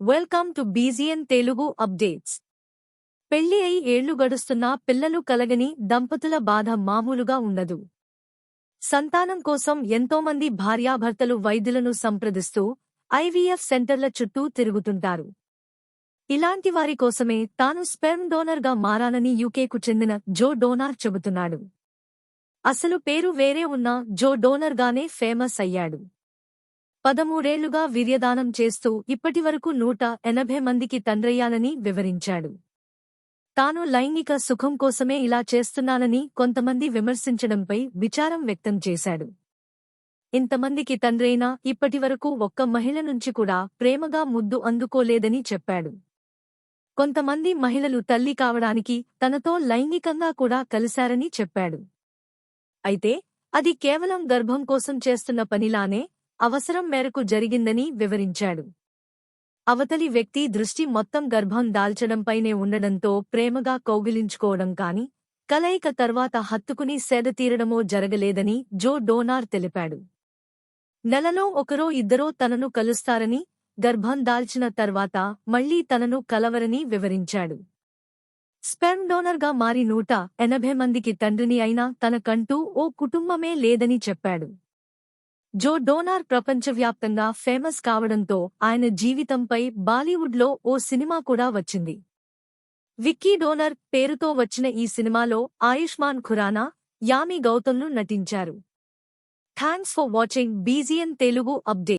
Welcome to బీజియన్ Telugu updates పెళ్ళి అయి ఏళ్ళు గడుస్తున్నా పిల్లలు కలగని దంపతుల బాధ మామూలుగా ఉండదు. సంతానం కోసం ఎంతోమంది భార్యాభర్తలు వైద్యులను సంప్రదిస్తూ ఐవీఎఫ్ సెంటర్ల చుట్టూ తిరుగుతుంటారు. ఇలాంటి వారి కోసమే తాను స్పెర్మ్ డోనర్గా మారానని యూకేకు చెందిన జో డోనార్ చెబుతున్నాడు. అసలు పేరు వేరే ఉన్న జో డోనర్గానే ఫేమస్ అయ్యాడు. పదమూడేళ్ళుగా వీర్యదానం చేస్తూ ఇప్పటివరకు నూట ఎనభై మందికి తండ్రయ్యానని వివరించాడు. తాను లైంగిక సుఖం కోసమే ఇలా చేస్తున్నానని కొంతమంది విమర్శించడంపై విచారం వ్యక్తం చేశాడు. ఇంతమందికి తండ్రైనా ఇప్పటివరకు ఒక్క మహిళ నుంచి కూడా ప్రేమగా ముద్దు అందుకోలేదని చెప్పాడు. కొంతమంది మహిళలు తల్లి కావడానికి తనతో లైంగికంగా కూడా కలిశారని చెప్పాడు. అయితే అది కేవలం గర్భం కోసం చేస్తున్న పనిలానే అవసరం మేరకు జరిగిందని వివరించాడు. అవతలి వ్యక్తి దృష్టి మొత్తం గర్భం దాల్చడంపైనే ఉండడంతో ప్రేమగా కౌగిలించుకోవడం కాని కలయిక తర్వాత హత్తుకుని సేదతీరడమో జరగలేదని జో డోనార్ తెలిపాడు. నెలలో ఒకరో ఇద్దరో తనను కలుస్తారని గర్భం దాల్చిన తర్వాత మళ్ళీ తనను కలవరని వివరించాడు. స్పెర్మ్ డోనర్గా మారి నూట ఎనభై మందికి తండ్రిని అయినా తనకంటూ ఓ కుటుంబమే లేదని చెప్పాడు. జో డోనార్ ప్రపంచవ్యాప్తంగా ఫేమస్ కావడంతో ఆయన జీవితంపై బాలీవుడ్లో ఓ సినిమా కూడా వచ్చింది. విక్కీ డోనర్ పేరుతో వచ్చిన ఈ సినిమాలో ఆయుష్మాన్ ఖురానా యామి గౌతమ్ను నటించారు. థ్యాంక్స్ ఫర్ వాచింగ్ బీజియన్ తెలుగు అప్డేట్.